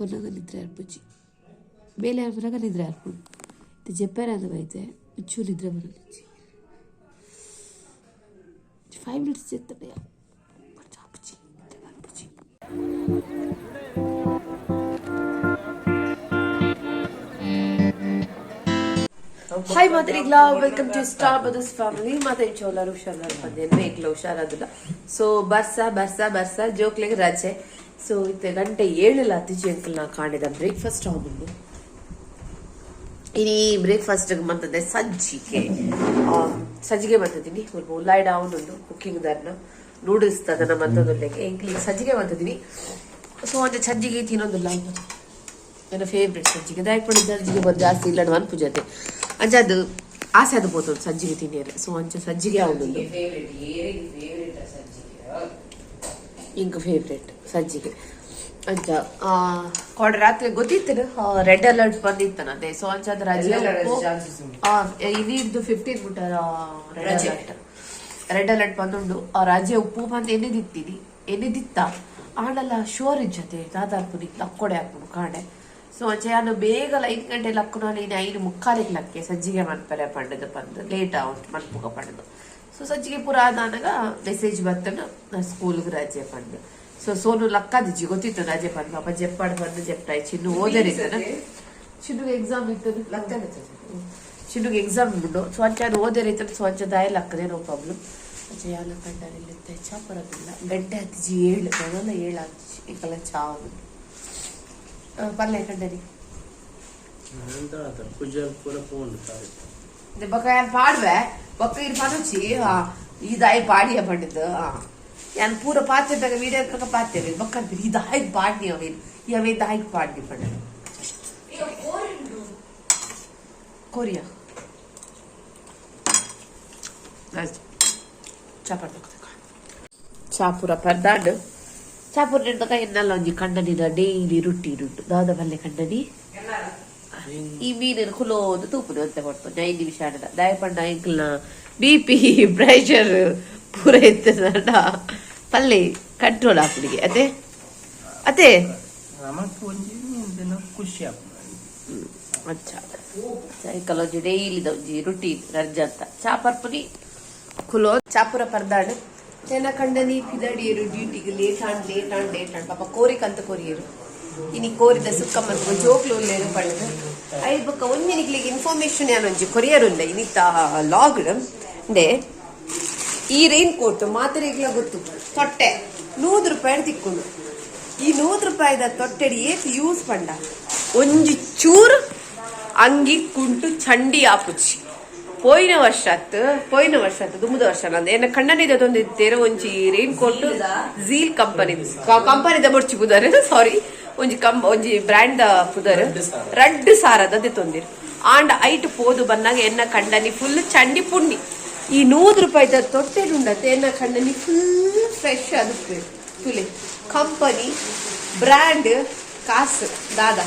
ನಿದ್ರೆ ಅರ್ಪುಜಿ ಮೇಲೆ ಬರಾಗ ನಿದ್ರೆ ಅರ್ಪುಡು ಇದು ಜಪ್ಪೇರ ಚೂರು ನಿದ್ರೆ ಬರೋದಿಚ್ಚಿ ಫೈವ್ ಮಿನಿಟ್ಸ್ ಚೆತ್ತಡೆ ಹಾಯ್ ಅರ್ಪುಜಿ ಹಾಯ್ ಮಾತಾಡಿಗ್ಲಾ ವೆಲ್ಕಮ್ ಟು ಸ್ಟಾರ್ ಬದಸ್ ಫ್ಯಾಮಿಲಿ ಮಾತಾಡಿ ಚೋಲಾರು ಹುಷಾರು ಬಂದೇನು ಬೇಕಲ್ಲ ಹುಷಾರಾದಿಲ್ಲ ಸೊ ಬರ್ಸ ಬರ್ಸ ಬರ್ಸ, ಜೋಕ್ಲಿಗೆ ರಜೆ. ಸೊ ಇತ್ತೆ ಗಂಟೆ ಏಳಲ್ಲ ಅತಿಥಿ ಅಂಕಲ್ನ ಕಾಣಿದ ಬ್ರೇಕ್ಫಾಸ್ಟ್ ಅವನನ್ನು ಇಡೀ ಬ್ರೇಕ್ಫಾಸ್ಟ್ಗೆ ಬಂತದೆ ಸಜ್ಜಿಗೆ. ಸಜ್ಜಿಗೆ ಬಂತದೀನಿ ಒಂದು ಉಲ್ಲಾಯ್ಡ ಅವನೊಂದು ಕುಕ್ಕಿಂಗ್ ದಾರನ್ನ ನೂಡಲ್ಸ್ ತದನ ಮತ್ತೊಂದೊಳ್ಳೆಗೆ ಎಂಕ್ಲಿಗೆ ಸಜ್ಜಿಗೆ ಬಂತದೀನಿ ಸೊ ಒಂದು ಸಜ್ಜಿಗೆ ತಿನ್ನೋದಿಲ್ಲ ನನ್ನ ಫೇವ್ರೇಟ್ ಸಜ್ಜಿಗೆ. ದಯಪಡಿ ಸಜ್ಜಿಗೆ ಬಂದು ಜಾಸ್ತಿ ಇಲ್ಲ ಅನ್ಪು ಜೊತೆ ಅಂಜ ಅದು ಆಸೆ ಅದು ಬೋತು ಸಜ್ಜಿಗೆ ತಿನ್ನಿಯಲ್ಲ ಸೊ ಅಂಚ ಸಜ್ಜಿಗೆ ಅವನೊಂದು ಇಂಕ ಫೇವ್ರೇಟ್ ಸಜ್ಜಿಗೆ. ಅಂಚ ಆ, ಕೊಡ ರಾತ್ರಿ ಗೊತ್ತಿತ್ತು ರೆಡ್ ಅಲರ್ಟ್ ಬಂದಿತ್ತು ಅದೇ ಸೊ ಅಂಚಾದ ರಜೆ ಇದು ಫಿಫ್ಟೀನ್ ಬಿಟ್ಟ ರೆಡ್ ಅಲರ್ಟ್ ರೆಡ್ ಅಲರ್ಟ್ ಬಂದುಂಡು ಆ ರಜೆ. ಉಪ್ಪು ಬಂದು ಎನ್ನೆದಿತ್ತೀನಿ ಎನ್ನೆದಿತ್ತ ಆಡಲ್ಲ ಶೋರ್ ಇಜ್ಜತೆ ದಾದಾರ್ಪುನಿ ಲಕ್ಕೊಡೆ ಹಾಕ್ಬಿಡು ಕಾಡೆ ಸೊ ಅಂಚೆ ಅದು ಬೇಗ ಐದು ಗಂಟೆ ಲಕ್ಕನಲ್ಲಿ ಐದು ಮುಕ್ಕಾಲಿಗೆ ಲಕ್ಕೆ ಸಜ್ಜಿಗೆ ಮನ್ಪರೆ ಪಡೆದು ಬಂದು. ಲೇಟ್ ಔಟ್ ಮನ್ಪುಗ ಪಂಡದು ಸೊ ಸಜ್ಜಿಗೆ ಪುರ ಆದಾಗ ಮೆಸೇಜ್ ಬರ್ತನ ನಾ ಸ್ಕೂಲ್ಗೆ ರಜೆ ಪಂಡು ಸೊ ಸೋನು ಲಕ್ಕದಿಜ್ಜಿ ಗೊತ್ತಿತ್ತು ರಜೆ ಪಂದು ಪಾಪ ಜೆಪ್ಪಾಡ್ ಬಂದು ಜೆಪ್ಟಾಯ್ ಚಿನ್ನು ಓದರಿದ್ದಾನ ಚಿನ್ನುಗೆ ಎಕ್ಸಾಮ್ ಇತ್ತು ಚಿನ್ನುಗೆ ಎಕ್ಸಾಮ್ ಉಂಡು ಸೊ ಅಂಚ ಅದು ಓದರಿತ್ತು ಸೊ ಅಂಚ ದಾಯ ಲಕ್ಕದೆ ನೋ ಪ್ರಾಬ್ಲಮ್ ಅಂಚ ಯಾಲ ಕಂಡರಿಲ್ಲ ಚಾ ಬರೋದಿಲ್ಲ ಗಂಟೆ ಹತ್ತಿಜಿ ಏಳು ಮೊದಲ ಏಳು ಹತ್ತಿಜಿ ಈಗಲ ಚಾ ಉಂಡು ಆ, ಪಲ್ಯ ಕಂಡರಿ ಎಂತ ಪೂಜಲ್ ಪೂರ ಪೋಂಡು ಇದು ಬೊಕ್ಕ ಏನು ಪಾಡುವೆ ಬೊಕ್ಕ ಇದು ಮನುಚಿ ಇದಾಯ್ ಪಾಡಿಯ ಪಂಡಿದ್ದು ಯಾನ್ ಪೂರ ಪಾತ್ಯದಾಗ ವೀಡಿಯೋ ಕರ್ಕ ಪಾತ್ಯವೆ ಬೊಕ್ಕ ಇದಾಯ್ ಪಾಡ್ನಿ ಅವೇ ಅವೇ ದಾಯ್ ಪಾಡ್ನಿ ಪಂಡದು ಕೊರಿಯಾ ಚಾಪರ್ ತಗೋತಕ್ಕ ಚಾಪುರ ಪರ್ದಾಂಡು ಚಾಪುರ ನಿಂತಾಗ ಎನ್ನಲ್ಲ ಒಂಜಿ ಕಣ್ಣನಿದ ಡೈಲಿ ರೊಟ್ಟಿ ರುಟ್ಟು ದಾದ ಬಲ್ಲೆ ಕಣ್ಣನಿ ಈ ಮೀನಿನ ಕುಲೋದು ತೂಪುದು ಅಂತ ಕೊಡ್ತು ನೈನ್ ನಿಮಿಷ ಆಡದ ದಯಪಂಡ ಇಂಕ್ಲ್ನ ಬಿ ಪಿ ಪ್ರೆಷರ್ ಪೂರ ಇರ್ತದ ಪಲ್ಲೆ ಕಂಟ್ರೋಲ್ ಹಾಕುಡಿಗೆ ಅದೇ ಅದೇ ಖುಷಿ ಅಚ್ಚಾ ಅಚ್ಚ ಸೈಕಲ್ ಒಂಜಿ ಡೈಲಿ ಒಂಜಿ ರುಟೀನ್ ರಜ ಅಂತ ಚಾಪರ್ಪುನಿ ಕುಲೋ ಚಾಪುರ ಪರ್ದಾಡು ತೆನ ಕಂಡನಿ ಪಿದಾಡಿಯರು ಡ್ಯೂಟಿಗೆ late and late and late and ಪಾಪ ಕೋರಿಕಂತ ಕೋರಿಯರು ಇನಿ ಕೋರಿದ ಸುಕ್ಕ ಮತ್ತು ಜೋಕ್ಲು ಉಲ್ಲೇರು ಪಡೆದು ಐದು ಬೊಕ್ಕ ಒಂದಿನಿಗ್ಲಿಗೆ ಇನ್ಫಾರ್ಮೇಶನ್ ಯಾನೊಂಜಿ ಕೊರಿಯರ್ ಉಂಡೆ ಇನಿತ್ತ ಲಾಗ್ಡ್ ಡೆ ಈ ರೈನ್ ಕೋಟ್ ಮಾತ್ರೆಗ್ಲ ಗೊತ್ತು ತೊಟ್ಟೆ. ನೂರು ರೂಪಾಯಿ ತಿಕ್ಕೊಂಡು ಈ ನೂರು ರೂಪಾಯಿದ ತೊಟ್ಟೆಡಿ ಏತ್ ಯೂಸ್ ಪಂಡ. ಒಂಜಿ ಚೂರು ಅಂಗಿ ಕುಂಟು ಚಂಡಿ ಆಪುಚ್ಚಿ. ಪೋಯಿನ ವರ್ಷತ್ ಪೋಯಿನ ವರ್ಷತ್ ದುಂಬುದ ವರ್ಷ ನಂದು ಏನ ಕಣ್ಣನಿದೊಂದು ಇತ್ತೇರ ಒಂಜಿ ರೈನ್ ಕೋಟ್ ಝೀಲ್ ಕಂಪನಿ ಕಂಪನಿದ ಬೊಡ್ಚಿ ಪುದರ್ ಸಾರಿ ಒಂಜಿ ಕಂ ಒಂಜಿ ಬ್ರ್ಯಾಂಡ್ ಪುದರ್. ರಡ್ಡ್ ಸಾರದ ತೊಂದಿರು. ಆಂಡ್ ಐಟ್ ಪೋದು ಬಂದಾಗ ಎನ್ನ ಕಂಡನಿ ಫುಲ್ ಚಂಡಿ ಪುಂಡಿ ಈ ನೂರು ರೂಪಾಯಿದ ತೊಟ್ಟೆಡುಂಡತ್ತೆ ಎನ್ನ ಕಂಡನಿ ಫುಲ್ ಫ್ರೆಶ್ ಅದು ಫುಲಿ ಕಂಪನಿ ಬ್ರ್ಯಾಂಡ್ ಕಾಸು ದಾದ.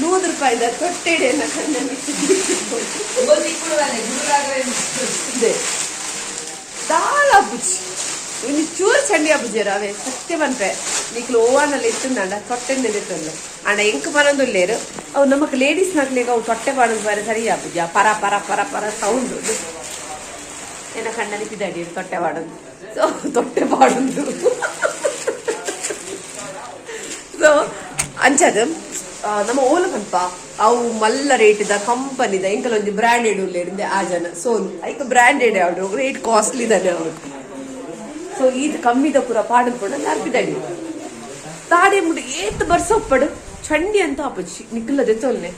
ನೂರು ರೂಪಾಯಿದ ತೊಟ್ಟೆಡೆ ಎನ್ನ ಕಂಡನಿ ಒಂದು ಚೂರು ಚಂಡಿ ಅಬ್ಬುಜೇರು ಅವೇ ಸತ್ಯ ಬಂತೆ ನೀಕ್ಲು ಓವನಲ್ಲಿ ಇತ್ತುಂಡ ತೊಟ್ಟೆಂದು ಇತ್ತಲ್ಲ ಅಣ್ಣ ಎಂಕ್ ಪನೊಂದುಲ್ಲೇರು ಅವು ನಮಕ್ ಲೇಡೀಸ್ ನಕ್ಲಿಗೆ ಅವು ತೊಟ್ಟೆ ಬಾಡೋದು ಬರ ಸರಿ ಅಬ್ಬುಜಿ ಪರ ಪರ ಪರ ಪರ ಸೌಂಡ್ ಏನ ಕಣ್ಣನಿ ಪಿದಡಿ ತೊಟ್ಟೆ ಬಾಡೋದು ಸೊ ತೊಟ್ಟೆ ಬಾಡೋದು ಸೊ ಅಂಚದು ನಮ್ಮ ಓಲ ಕಂಪ ಅವು ಮಲ್ಲ ರೇಟ್ದ ಕಂಪನಿದ ಎಂಕಲ್ ಒಂದು ಬ್ರಾಂಡೆಡ್ ಉಲ್ಲೇರಿಂದ ಆ ಜನ ಸೋನು ಐಕ ಬ್ರಾಂಡೆಡ್ ಯಾವ್ದು ರೇಟ್ ಕಾಸ್ಟ್ಲಿ ಇದಾನೆ ಅವ್ರು ಸೊ ಇದು ಕಮ್ಮಿದ ಪೂರ ಪಾಡಲ್ ಕೂಡ ನಾಲ್ಪಿದಡಿ ತಾಡೆ ಮುಡಿ ಏತ್ ಬರ್ಸೊಪ್ಪಡು ಚಂಡಿ ಅಂತ ಆಪಚ್ಚಿ ನಿಕ್ಕಲದೆ ತೋಲ್ನೆ.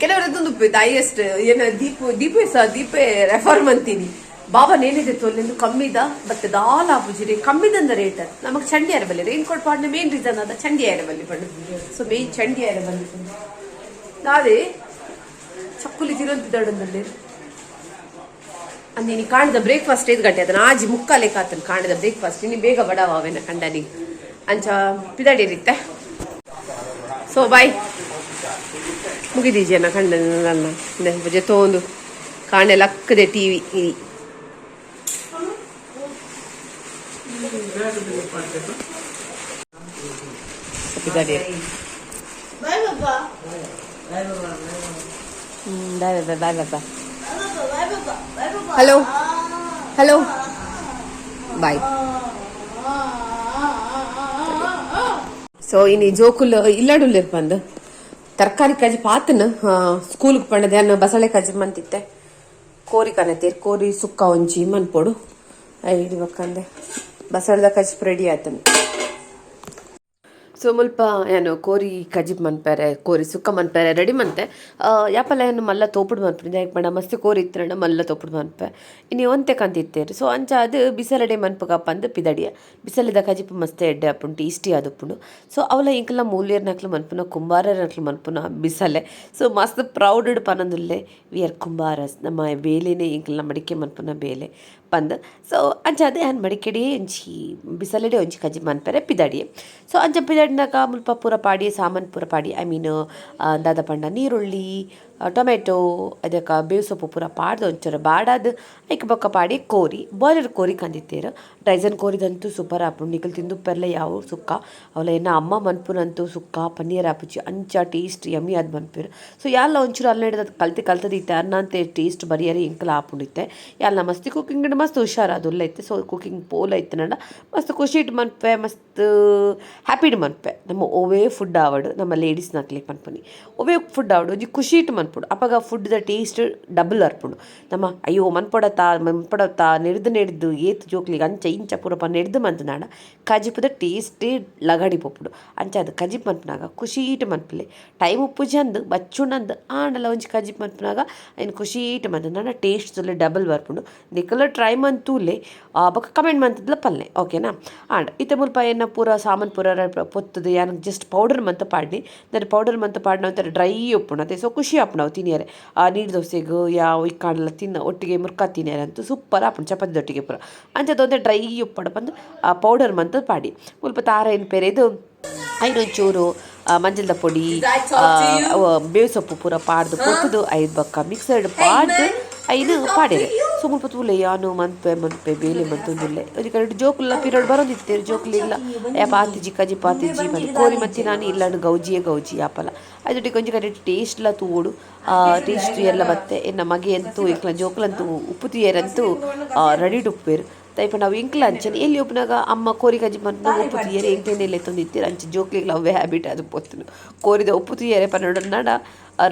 ಕೆಲವರದ್ದೊಂದು ಹೈಯೆಸ್ಟ್ ಏನ, ದೀಪ, ದೀಪೆ ಸಹ ದೀಪೆ ರೆಫರ್ ಅಂತೀನಿ ಬಾಬಾ ನೇನಿದೆ ತೋಲೆಂದು ಕಮ್ಮಿದ ಮತ್ತೆ ದಾಲ್ ಆಪುಜಿರಿ ಕಮ್ಮಿದಂದ ರೇಟ್ ನಮಗ್ ಚಂಡಿ ಬಲ್ಲಿ ರೈನ್ ಕೋಟ್ ಪಾಡ್ನ ಮೇನ್ ರೀಸನ್ ಅದ ಚಂಡಿ ಬಲ್ಲಿ ಪಂಡು. ಸೊ ಮೇನ್ ಚಂಡಿ ಬಲ್ಲಿ ನಾವೇ ಚಕ್ಕುಲಿ ತಿರಂತಿದ್ದಾಡಂದಲ್ಲಿ ಅಂದಿನಿ ಕಾಣಿದ ಬ್ರೇಕ್ಫಾಸ್ಟ್ ಐದು ಗಂಟೆ ಅದನ್ನ ಆಜಿ ಮುಕ್ಕಾಲೆ ಕಾತನ್ ಕಾಣಿದ ಬ್ರೇಕ್ಫಾಸ್ಟ್ ಇನ್ನು ಬೇಗ ಬಡವ ಅವೇನ ಕಂಡನಿ ಅಂಚ ಪಿದಾಡಿ ಇರುತ್ತೆ ಸೊ ಬಾಯ್ ಮುಗಿದೀಜನ ಕಂಡ ನನ್ನ ಜೊತೆ ಒಂದು ಕಾಣೆ ಲಕ್ಕದೆ ಟಿವಿ ಇರಿ ಪಿದಾಡಿ. Bye Papa. Hmm bye bye bye bye hello hello bye so ಇನ್ನು ಜೋಕುಲ್ ಇಲ್ಲಡುಲ್ಲೇರ್ ಬಂದು. ತರಕಾರಿ ಕಜಿ ಪಾತನ ಸ್ಕೂಲ್ಗೆ ಪಂಡದೆ ಅನ್ನ ಬಸಳೆ ಕಜಿ ಮಂತಿತ್ತೆ. ಕೋರಿ ಕನತೀರ್ ಕೋರಿ ಸುಕ್ಕ ಒಂಜಿ ಮನ್ಪೊಡು. ಐಡಿ ಬಕ್ಕಂದೆ ಬಸಳೆದ ಕಜಿ ರೆಡಿ ಆಯ್ತನು ಸೊ ಮುಲ್ಪ ಏನು, ಕೋರಿ ಕಜಿಬ್ ಮನ್ಪೇರೆ, ಕೋರಿ ಸುಕ್ಕ ಮನ್ಪೇರೆ, ರೆಡಿ ಮಂತೆ ಯಾಪಲ್ಲ ಯಾಪಲ ಏನು ಮಲ್ಲ ತೋಪುಡು ಮನ್ಪುಡು ಯಾಕೆ ಬೇಡ, ಮಸ್ತ್ ಕೋರಿ ಇತ್ತರಣ, ಮಲ್ಲ ತೋಪುಡು ಮನ್ಪೆ. ಇನ್ನು ಒಂತೆ ಕಂತಿತ್ತೇರಿ ಸೊ, ಅಂಚ ಅದು ಬಿಸಲಡೆ ಮನ್ಪಗಪ್ಪ ಅಂದು ಪಿದಡಿಯ. ಬಿಸಲಿದ ಕಜಿಪ್ ಮಸ್ತ್ ಎಡ್ಡೆ ಅಪ್ಪುಂಟು ಇಷ್ಟಿ ಅದಪ್ಪುಂಡು ಸೊ, ಅವಲ ಇಂಕಲ ಮೂಲ್ಯರ್ ನಕ್ಲು ಮನ್ಪುನ ಕುಂಬಾರರ ನಕ್ಲು ಮನ್ಪುನ ಬಿಸಲೆ. ಸೊ, ಮಸ್ತ್ ಪ್ರೌಡ್ ಪನಂದುಲ್ಲೆ ವಿ ಆರ್ ಕುಂಬಾರಸ್, ನಮ್ಮ ಬೇಲೆನೇ ಇಂಕಲ್ಲ ಮಡಿಕೆ ಮನ್ಪುನ ಬೇಲೆ. ಪಂದ್ ಸೊ ಅಂಚ ಅದೇ ಹನ್ ಮಡಿಕೆಡಿ ಒಂಚಿ ಬಿಸಲೆಡೆ ಒಂಚಿ ಕಜಿ ಮನ್ಪೆರೆ ಪಿದಾಡಿ. ಸೊ ಅಂಚ ಪಿದಾಡಿನಾಗ ಮುಲ್ಪ ಪೂರ ಪಾಡಿ, ಸಾಮಾನು ಪೂರ ಪಾಡಿ ಐ ಮೀನ್ ದಾದ ಪಂಡ ನೀರುಳ್ಳಿ ಟೊಮೆಟೊ, ಅದಕ್ಕೆ ಬೇವು ಸೊಪ್ಪು ಪೂರ ಪಾಡ್ದು ಒಂಚೂರು ಬಾಡದು, ಐಕ್ ಬೊಕ್ಕ ಪಾಡಿ ಕೋರಿ ಬಾಯ್ಲರ್ ಕೋರಿ ಕಂದಿತ್ತೀರು ಡ್ರೈಸನ್ ಕೋರಿದಂತೂ ಸೂಪರ್ ಆಪುಂಡು ನಿಕಲ್ ತಿಂದು ಪೆರ್ಲೆ ಯಾವ ಸುಕ್ಕ. ಅವಲ್ಲ ಏನ ಅಮ್ಮ ಮನ್ಪುನಂತೂ ಸುಕ್ಕ, ಪನ್ನೀರ್ ಆಪುಜಿ ಅಂಚ, ಟೇಸ್ಟ್ ಯಮ್ಮಿ ಅದು ಮನ್ಪಿರು. ಸೊ ಯಾಲ ಒಂಚೂರು ಅಲ್ಲ ಹಿಡಿದ ಕಲ್ತಿ ಕಲ್ತದೈತೆ ಅನ್ನ ಅಂತ ಟೇಸ್ಟ್ ಬರಿಯರಿ ಇಂಕಲ ಆಪುಂಡಿತ್ತೆ. ಯಾಲ ಮಸ್ತಿ ಕುಕಿಂಗ್ ಮಸ್ತ್ ಹುಷಾರ್ ಅದುಲ್ಲ ಐತೆ ಸೊ ಕುಕಿಂಗ್ ಪೋಲ್ ಐತೆ ನಡ. ಮಸ್ತ್ ಖುಷಿ ಇಟ್ಟು ಮನ್ಪೆ, ಮಸ್ತ್ ಹ್ಯಾಪಿಡ್ ಮನ್ಪೆ. ನಮ್ಮ ಓವೇ ಫುಡ್ ಆವಡು ನಮ್ಮ ಲೇಡೀಸ್ ನಕ್ಲಿ ಮನ್ಪನಿ. ಓವೇ ಫುಡ್ ಆವಡು ಒಂಜಿ ಖುಷಿ ಇಟ್ಟು ಅಪಗ ಫುಡ್ ದ ಟೇಸ್ಟ್ ಡಬಲ್ ಅರ್ಪುಡು. ನಮ್ಮ ಅಯ್ಯೋ ಮನ್ಪಡತಾ ಮನ್ಪಡತಾ ನೆಡ್ದು ನೆಡ್ದು ಏತ್ ಜೋಕ್ಲಿಗೆ ಅಂಚ ಇಂಚ ಪೂರಪ ನೆಡ್ದು ಮಂತನಾಡ ಕಜಿಪುದ ಟೇಸ್ಟೇ ಲಗಡಿ ಪೊಪ್ಪುಡು. ಅಂಚ ಅದು ಕಜಿಪ್ ಮನ್ಪನಾಗ ಖುಷಿ ಇಟ್ಟು ಮನ್ಪಲೆ. ಟೈಮ್ ಉಪ್ಪು ಜಂದು ಬಚ್ಚುಂಡಂದು ಆಂಡಲ ಒಂಜಿ ಕಜಿಪ್ ಮನ್ಪನಾಗ ಖುಷಿ ಇಟ್ಟು ಮಂತ್ ನಾಡ ಟೇಸ್ಟ್ ತುಲೆ ಡಬಲ್ ಬರ್ಪುಂಡು ನಿಕಲ ಟ್ರೈ ಮಂತೂಲೆ ಬೊಕ್ಕ ಕಮೆಂಟ್ ಮಂತದ್ಲ ಪಲ್ಲೆ. ಓಕೆನಾ ಆಂಡ್ ಇತ್ತೆ ಮುಲ್ಪ ಏನ ಪೂರ ಸಾಮಾನು ಪೂರ ಪೊತ್ತದು ಯಾನ ಜಸ್ಟ್ ಪೌಡರ್ ಮಂತ ಪಾಡ್ನಿ ದಾರೆ ಪೌಡರ್ ಮಂತ ಪಾಡ್ನ ಒಂಥರ ಡ್ರೈ ಉಪ್ಪುಣ ಸೊ ಖುಷಿ ಆಪುಣ. ಅವು ತಿನ್ನಿಯಾರೆ ಆ ನೀರು ದೋಸೆಗೂ ಯಾವ ಇಕ್ಕಾಣಲ್ಲ ತಿನ್ನ ಒಟ್ಟಿಗೆ ಮುರ್ಕ ತಿನ್ನಿಯಾರೆ ಅಂತೂ ಸೂಪರ್ ಆಪುಂಡು ಚಪಾತಿ ಪೂರ. ಅಂಚದೊಂದೇ ಡ್ರೈ ಉಪ್ಪಡ ಬಂದು ಆ ಪೌಡರ್ ಮಂತು ಪಾಡಿ ಸ್ವಲ್ಪ ತಾರ ಏನು ಪೇರೆ ಇದು ಐನೊಂಚೂರು ಮಂಜಲ್ದ ಪೊಡಿ ಬೇವು ಸೊಪ್ಪು ಪೂರ ಪಾಡ್ದು ಕೊಟ್ಟದು ಐದು ಬಕ್ಕ ಮಿಕ್ಸರ್ಡ್ ಪಾಡ್ದು ಐದು ಪಾಡಿರೆ ಸೊ ಮುಲ್ಪ ತೂಲೆ ಯಾನು ಮನ್ಪೆ ಮನ್ಪೆ ಬೇಲೆ ಮಂತೊಂದುಲ್ಲೆ ಒಂದು ಕಡೆ ಜೋಕುಲ್ಲ ಪಿರಿಯಡ್ ಬರೋದಿತ್ತೇರು ಜೋಕುಲಿ ಇಲ್ಲ ಯಾ ಪಾತಿಜಿ ಕಜಿ ಪಾತಿಜಿ ಬಂದು ಕೋರಿ ಮತ್ತೆ ನಾನು ಇಲ್ಲ ಗೌಜಿಯೇ ಗೌಜಿ ಆಪಲ ಅದೊಟ್ಟಿಗೆ ಕೊಂಚ ಕಡೆ ಟೇಸ್ಟ್ಲ ತೂಡು ಟೇಸ್ಟ್ ಎಲ್ಲ ಬತ್ತೆ. ಎನ್ನ ಮಗೆ ಅಂತೂ ಇಕ್ಲ ಜೋಕುಲಂತೂ ಉಪ್ಪು ತೀಯರಂತೂ ರೆಡಿಡ್ ಉಪ್ಪೇರು ತೈಪ ನಾವು ಇಂಕ್ಲ ಅಂಚನೆ. ಎಲ್ಲಿ ಒಬ್ಬನಾಗ ಅಮ್ಮ ಕೋರಿ ಕಜಿ ಮನ್ನ ಉಪ್ಪು ತೀಯರೆ ಎಂಟೆಣ್ಣೆಲ್ಲ ತಂದಿತ್ತೀರ? ಅಂಚೆ ಜೋಕ್ಲಿಗೆ ಅವೇ ಹ್ಯಾಬಿಟ್ ಅದು ಪೊತ್ತನು. ಕೋರಿದ ಉಪ್ಪು ತೀಯರೆ ಪನ್ನಡ ನಡ.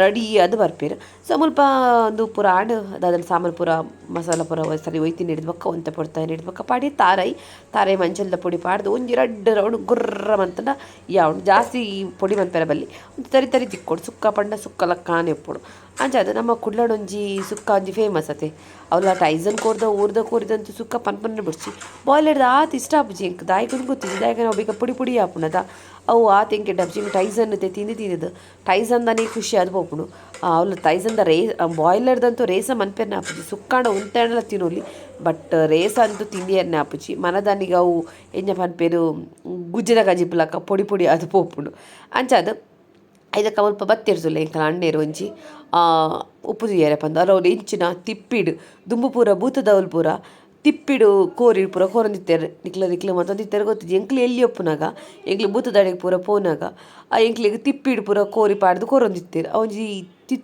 ರೆಡಿ ಅದು ಬರ್ಪೇರು. ಸೊ ಮುಲ್ಪ ಒಂದು ಪೂರ ಆಡ್ ಅದಾದ್ರೆ ಸಾಮಾನು ಪೂರ ಮಸಾಲ ಪೂರ ಸರಿ ಒಯ್ತೀನಿ ಹಿಡಿದ್ಬಕ್ಕ, ಒಂತೆ ಪೊಡ್ತಾನೆ ಹಿಡಿದ್ಬಕ್ಕ ಪಾಡಿ, ತಾರೈ ತಾರೈ ಮಂಚಲ್ದ ಪುಡಿ ಪಾಡ್ದು ಒಂಜಿ ರಡ್ಡ್ ರೌಂಡ್ ಗುರ್ರ ಮಂತನ ಯಾವ ಜಾಸ್ತಿ ಪುಡಿ ಮನ್ಪೆರ ಬಲ್ಲಿ. ಒಂದು ತರಿ ತರಿ ತಿಕ್ಕೊಡು, ಸುಕ್ಕ ಪಂಡ ಸುಕ್ಕಲ ಲಕ್ಕಾನೆ ಎಪ್ಪಡು ಅಂಚೆ ಅದು ನಮ್ಮ ಕುಡ್ಲಡೊಂಜಿ ಸುಕ್ಕ ಒಂಜಿ ಫೇಮಸ್ ಅತೆ. ಅವ್ಲ ಟೈಸನ್ ಕೋರ್ದ, ಊರ್ದ ಕೋರಿದಂತೂ ಸುಕ್ಕ ಪನ್ಪನ್ನ ಬಿಡ್ಸಿ. ಬಾಯ್ಲರ್ದ ಆತ್ ಇಷ್ಟ ಆಪುಜಿ, ಎಂಕ್ ದಾಯ್ಕೊಂಡು ಗೊತ್ತಿದ್ದು ದಾಯಿಗೆ ನಾವು ಬೇಗ ಪುಡಿ ಪುಡಿ ಆಪುಣದ. ಅವು ಆ ಎಂಕೆ ಡಬ್ಜಿ ಟೈಸನ್ ತೆ ತಿಂದು ತಿಂದಿದ್ದು. ಟೈಸನ್ದನೇ ಖುಷಿ ಅದು ಬೋಪುಡು ಟೈಸನ್ ಟೈಸನ್ದ ರೇ ಬಾಯ್ಲರ್ದಂತೂ ರೇಸ ಮನ್ಪೆರ್ನ ಆಪುಜಿ ಸುಕ್ಕಾಂಡ ಉಂತೆಣ್ಣಲ ತಿನ್ನೋಲಿ ಬಟ್ ರೇಸ ಅಂತೂ ತಿಂದಿಯರ್ನೆ ಆಪುಜಿ ಮನದಾನಿಗೆ ಅವು ಎಂಜ ಪನ್ಪೇರು ಗುಜ್ಜದ ಗಜಿಪ್ಲಕ್ಕ ಪೊಡಿ ಪೊಡಿ ಅದು ಪೋಪುಂಡು. ಅಂಚ ಅದು ಐದಕ್ಕ ಮುಲ್ಪ ಬತ್ತಿರ್ಸುಲ್ಲ ಎಂಕಲ ಅಣ್ಣೇರು ಒಂಜಿ ಉಪ್ಪು తీయರೆ ಪಂದ್ ಅರೌಲ್ ಇಂಚಿನ ತಿಪ್ಪಿಡು. ದುಂಬು ಪೂರ ಬೂತದವಲ್ ಪೂರ ತಿಪ್ಪಿಡು ಕೋರಿ ಪೂರ ಕೊರೊಂದಿತ್ತೆರ್ ನಿಕ್ಲ ನಿಕ್ಲ ಮತ್ತೊಂದಿತ್ತೇರು ಗೊತ್ತಿದ್ದು ಎಂಕ್ಲು ಎಲ್ಲಿ ಒಪ್ಪುನಾಗ? ಬೂತ ಬೂತದಡೆಗೆ ಪೂರ ಪೋನಾಗ. ಆ ಎಂಕ್ಲಿಗೆ ತಿಪ್ಪಿಡು ಪೂರ ಕೋರಿ ಪಾಡ್ದು ಕೋರೊಂದಿತ್ತೇರು ಅವಂಜಿ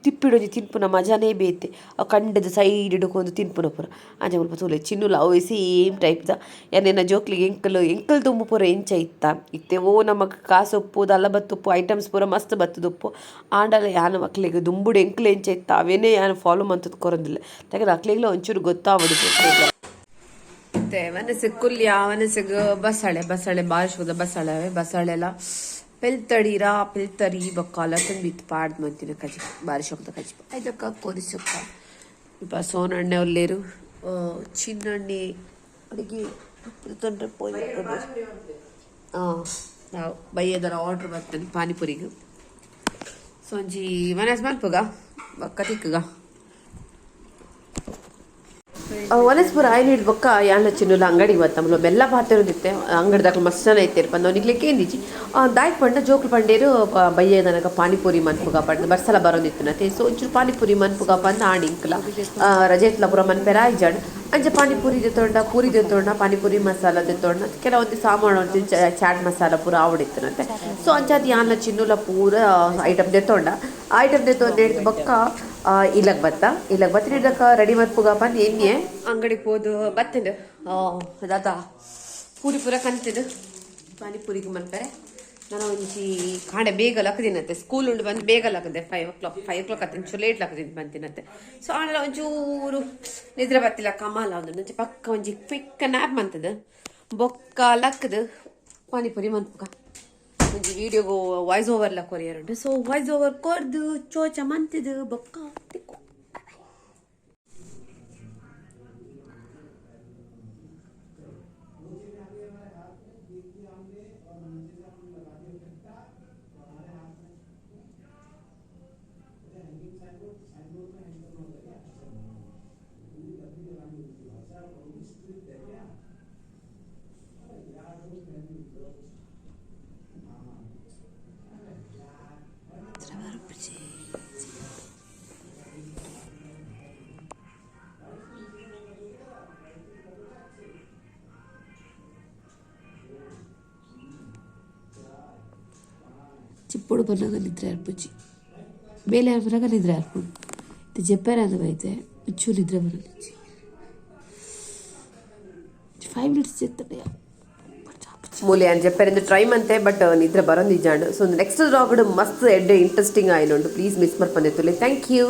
ತಿಪ್ಪಿಡು ಒಂಜಿ ತಿನ್ಪುನ ಮಜಾನೇ ಬೇತೆ. ಅವು ಕಂಡದ ಸೈಡ್ ಇಡ್ಕೊಂಡು ತಿನ್ಪುನ ಪೂರ. ಅಂಚ ಮುಲ್ಪ ತೂಲೆ ಚಿನ್ನುಲ ಅವು ಸೇಮ್ ಟೈಪ್ದ ಯಾನೇನ ಜೋಕ್ಲಿಗೆ ಎಂಕಲ್ ಎಂಕಲ್ ತುಂಬು ಪೂರ ಎಂಚ ಇತ್ತ. ಇತ್ತೆವೋ ನಮಕ್ ಉಪ್ಪು ದಲ್ಲ ಬತ್ತುಪ್ಪು ಐಟಮ್ಸ್ ಪೂರ ಮಸ್ತ್ ಬತ್ತದುಪ್ಪು. ಆಂಡಲ ಯಾನ ಮಕ್ಳಿಗೆ ದುಂಬುಡು ಎಂಕ್ಲು ಎಂಚ ಇತ್ತ. ಅವೇನೇ ಯಾನು ಫಾಲೋ ಮಂತದ್ ಕೊರೊಂದಿಲ್ಲ. ತೆಗೆದು ಮಕ್ಳಿಗೆಲ್ಲ ಒಂಚೂರು ಗೊತ್ತಾಗ್ಬಿಡುತ್ತೆ ಮತ್ತೆ ಮನಸ್ಸು ಕುಲ್ಯ, ಮನಸ್ಸಿಗೆ ಬಸಳೆ ಬಸಳೆ ಶುದ್ಧ ಬಸಳೆ ಬಸಳೆ ಎಲ್ಲ ಪೆಲ್ತಡೀರ ಪೆಲ್ತರಿ ಬಕ್ಕಾಲ ತುಂಬಿತ್ತು ಪಾಡ್ದ ಮಂತಿನ ಕಜಿ ಬಾರಿ ಶಬ್ದ ಕಜಿ. ಇದಕ್ಕ ಕೋರಿ ಸುಕ್ಕ. ಇಪ್ಪ ಸೋನಣ್ಣೆ ಒಲ್ಲೇರು ಚಿನ್ನಣ್ಣೆ, ಅಡಿಗೆ ತೊಂದರೆ ಪೋಯಿ ಹಾಂ ನಾವು ಬೈಯದರ ಆರ್ಡ್ರ್ ಬರ್ತೇನೆ ಪಾನಿಪುರಿಗೆ. ಸೊಂಜಿ ಮನಸ್ ಮಲ್ಪುಗ? ಬಕ್ಕ ತಿಕ್ಕಗ? ಒಲಸ್ಪುರ ಆಯ್ನ ಹಿಡ್ಬೊಕ್ಕ ಯಾನ ಚಿನ್ನುಲ ಅಂಗಡಿ ಬತ್ತಮಲು ಬೆಲ್ಲ ಪಾತಿರೋದಿತ್ತೆ ಅಂಗಡಿದಾಗ ಮಸ್ತ್ ಜನ ಐತೆ ಬಂದು ಅವನಿಗ್ಲಿಕ್ಕೆ ಏನಿಜಿ ದಾಯ್ಕ್ ಪಂಡ ಜೋಕ್ಲು ಪಂಡೇರು ಬಯ್ಯದನಗ ಪಾನಿಪುರಿ ಮನ್ಪುಗ ಪಂಡ ಬರ್ಸಲ ಬರೋದಿತ್ತು ನತೆ. ಸೊ, ಒಂಚೂರು ಪಾನಿಪುರಿ ಮನ್ಪುಗ ಪಂದ ಆಣಿಂಕ್ಲ ರಜೆತ್ಲ ಪುರ ಮನ್ಪೆರ ಆಯ್ಜಾಡ್ ಅಂಚೆ ಪಾನಿಪುರಿ ತೆತ್ತೊಂಡ ಪೂರಿ ತೆತ್ತೊಂಡ ಪಾನಿಪುರಿ ಮಸಾಲ ತೆತ್ತೊಂಡ ಕೆಲವೊಂದು ಸಾಮಾನು ಚಾಟ್ ಮಸಾಲ ಪೂರ ಆವಡಿತ್ತನಂತೆ ಸೊ ಅಂಚಾದ ಯಾನ್ಲ ಚಿನ್ನುಲ ಪೂರ ಐಟಮ್ ತೆತ್ತೊಂಡ ಐಟಮ್ ಹಿಡಿದು ಬೊಕ್ಕ ಇಲ್ಲಗ್ ಬತ್ತ? ಇಲ್ಲಗ್ ಬತ್ತ ಹಿಡ್ದಕ್ಕ ರೆಡಿ ಮತ್ಪುಗ ಬಂದು ಎಣ್ಣೆ ಅಂಗಡಿಗೆ ಹೋದು ಬತ್ತಂಡು ಅದಾದ ಪೂರಿ ಪೂರ ಕಂತಿದ್ದು ಪಾನಿಪುರಿಗೆ ಮನ್ಪರೆ ನಾನು ಒಂಜಿ ಕಾಂಡೆ ಬೇಗ ಲಕ್ಕದಿನತ್ತೆ ಸ್ಕೂಲ್ ಉಂಡು ಬಂದು ಬೇಗ ಲಕ್ಕದೆ five o'clock five o'clock ಹತ್ತಿನ ಚೊ ಲೇಟ್ ಲಕ್ಕದಿಂದ ಬಂತಿನತ್ತೆ ಸೊ ಆಮೇಲೆ ಒಂಚೂರು ನಿದ್ರೆ ಬತ್ತಿಲ್ಲ, ಕಮಾಲ ಒಂದು. ಪಕ್ಕ ಒಂಜಿ ಕ್ವಿಕ್ ನ್ಯಾಪ್ ಮಂತದ. ಬೊಕ್ಕ ಲಕ್ಕದು ಪಾನಿಪುರಿ ಮನ್ಪುಗ ಒಂಜಿ ವಿಡಿಯೋಗು ವಾಯ್ಸ್ ಓವರ್ ಲ ಕೊರಿಯರುಂಟು ಸೊ ವಾಯ್ಸ್ ಓವರ್ ಕೊರ್ದು ಚೋಚ ಮಂತಿದ್ದು ಬೊಕ್ಕ ತಿಕ್ಕು. చిప్పుడు పన్నాక నిద్ర ఏర్పొచ్చి ಬೇಲೆ ಬರಾಗ ನಿದ್ರೆ ಆರ್ಕೊಂಡು ಇದು ಜಪ್ಪೇರ ಅಂತ ಬೈತೆ ಚೂ ನಿದ್ರೆ ಬರಲಿಚ್ಚಿ ಫೈವ್ ಮಿನಿಟ್ಸ್ చెప్తాడు ಮೂಲೆ అని చెప్పారు ట్రై అంతే బట్ నిద్ర బరం నిజాడు సో నెక్స్ట్ రాగుడు మస్తు ఎడ్ ఇంట్రెస్టింగ్ అయినండు ప్లీజ్ మిస్ మర్ పందితులే థ్యాంక్ యూ